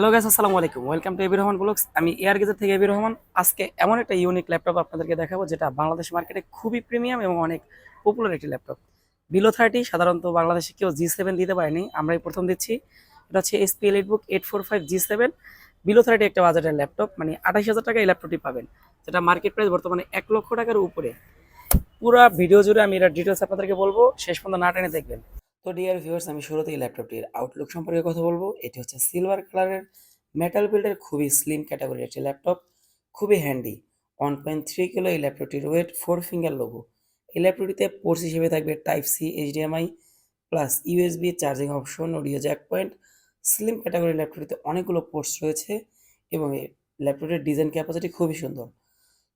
Hello guys আসসালামু আলাইকুম। Welcome to AB Rahman blogs আমি এয়ার গেজার থেকে এবি রহমান আজকে এমন একটা ইউনিক ল্যাপটপ আপনাদেরকে দেখাবো, যেটা বাংলাদেশ মার্কেটে খুবই প্রিমিয়াম এবং অনেক পপুলার একটি ল্যাপটপ বিলো থার্টি সাধারণত বাংলাদেশে কেউ জি সেভেন দিতে পারেনি। আমরাই প্রথম দিচ্ছি। এটা হচ্ছে HP elite book eight four five G seven below thirty একটা বাজারের ল্যাপটপ মানে আঠাশ হাজার টাকা এই ল্যাপটপটি পাবেন। যেটা মার্কেট প্রাইস বর্তমানে এক লক্ষ টাকার উপরে। পুরো ভিডিও জুড়ে আমি এটা ডিটেলস আপনাদেরকে বলব। শেষ পর্যন্ত না টেনে দেখবেন। তো ডিয়ার ভিউয়ার্স আমি শুরুতেই ল্যাপটপটির আউটলুক সম্পর্কে কথা বলব। এটি হচ্ছে সিলভার কালারের মেটাল বিল্ডের খুবই স্লিম ক্যাটাগরির একটি ল্যাপটপ খুবই handy one point three kilo এই ল্যাপটপটির ওয়েট ফোর ফিঙ্গার লোগো এই ল্যাপটপটিতে পোর্টস হিসেবে থাকবে type C HDMI plus USB charging option audio jack point slim ক্যাটাগরির ল্যাপটপটিতে অনেকগুলো পোর্টস রয়েছে এবং এই ল্যাপটপটির ডিজাইন ক্যাপাসিটি খুবই সুন্দর।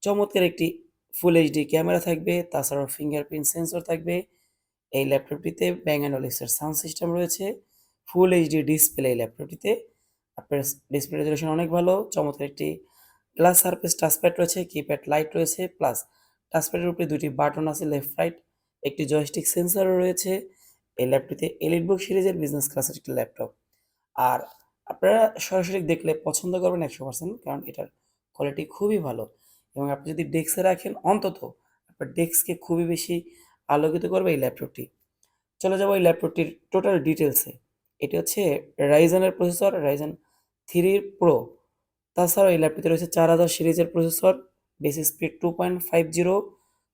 চমৎকার একটি ফুল এইচডি ক্যামেরা থাকবে, তাছাড়াও ফিঙ্গারপ্রিন্ট সেন্সর থাকবে। এই ল্যাপটপটিতে ব্যাং অলিক্সের সাউন্ড সিস্টেম রয়েছে, ফুল এইচডি ডিসপ্লে এই ল্যাপটপটিতে। আপনার ডিসপ্লে রেজলিউশন অনেক ভালো, চমৎকার একটি গ্লাস সারফেস টাচপ্যাড রয়েছে কিপ্যাড লাইট রয়েছে প্লাস টাচপ্যাডের উপরে দুটি বাটন আছে লেফট রাইট একটি জয়স্টিক সেন্সারও রয়েছে। এই ল্যাপটপটিতে এলিট বুক সিরিজের বিজনেস ক্লাসের একটি ল্যাপটপ। আর আপনারা সরাসরি দেখলে পছন্দ করবেন একশো পার্সেন্ট কারণ এটার কোয়ালিটি খুবই ভালো। এবং আপনি যদি ডেস্কে রাখেন, অন্তত আপনার ডেস্ককে খুবই বেশি আলোকিত করবে এই ল্যাপটপটি। চলে যাব এই ল্যাপটপটির টোটাল ডিটেলসে এটি হচ্ছে রাইজেনের প্রসেসর রাইজেন থ্রি প্রো তাছাড়াও এই ল্যাপটপে রয়েছে চার হাজার সিরিজের processor base speed two point five zero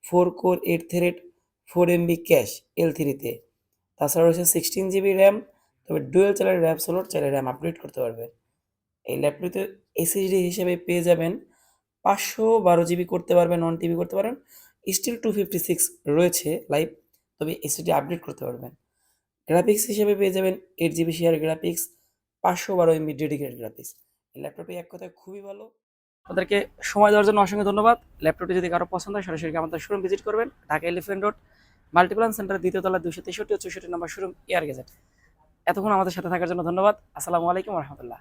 four core eight three thread four MB cache L থ্রিতে তাছাড়া রয়েছে সিক্সটিন জিবি র্যাম তবে ডুয়েল চ্যানেল র্যাম সোলোর চাইলে র্যাম আপডেট করতে পারবেন এই ল্যাপটপে এসএসডি হিসেবে পেয়ে যাবেন পাঁচশো বারো জিবি করতে পারবেন ওয়ান টিবি করতে পারেন স্টিল টু রয়েছে লাইভ তবে এসএসডি আপডেট করতে পারবেন। গ্রাফিক্স হিসেবে পেয়ে যাবেন এইট জিবি শেয়ার গ্রাফিক্স পাঁচশো বারো এমবি ডেডিকেটেড গ্রাফিক্স এই ল্যাপটপটি এক কথায় খুবই ভালো। আপনাদেরকে সময় দেওয়ার জন্য অসংখ্য ধন্যবাদ। ল্যাপটপটি যদি কারও পছন্দ হয়, সরাসরি আমাদের শোরুম ভিজিট করবেন। Dhaka elephant road Multiplan centre দ্বিতীয় তলা দুশো তেষট্টি ও চৌষট্টি নম্বর শোরুম এয়ার গেজেট এতক্ষণ আমাদের সাথে থাকার জন্য ধন্যবাদ। আসসালামু আলাইকুম রহমতুল্লাহ।